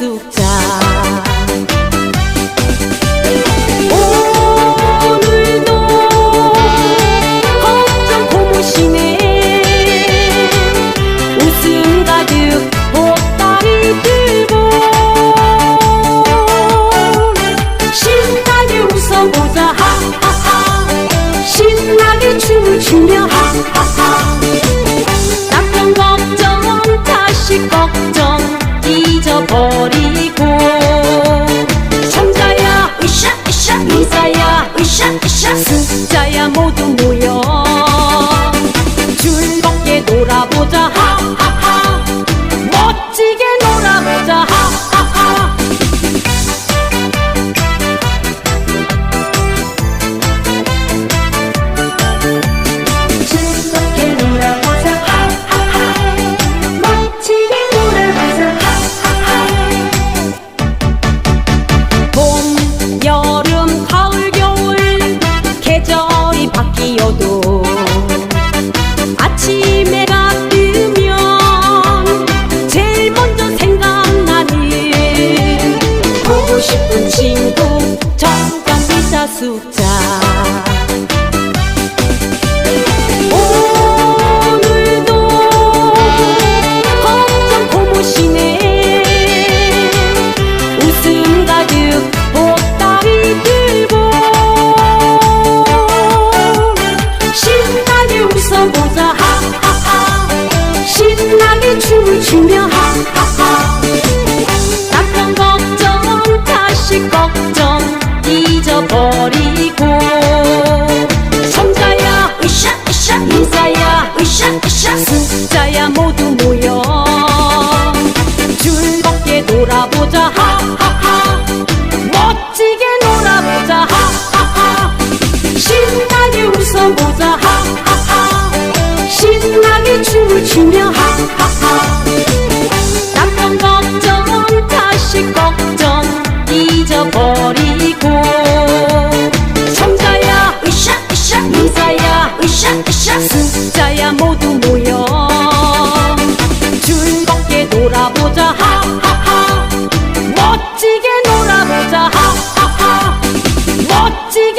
숫자. 오늘도 걱정 고무시네 웃음 가득 보따리 들고 신나게 웃어보자. 하하하. 신나게 춤을 추며 즐겁 싶은 친구 정답 비자 숫자. 오늘도 걱정 고무시네 웃음 가득 보따리 들고 신나게 웃어보자. 하하하. 신나게 춤을 추며 하하하 숫자야 모두 모여. 즐겁게 놀아보자. 하하하. 멋지게 놀아보자. 하하하. 신나게 웃어보자. 하하하 멋지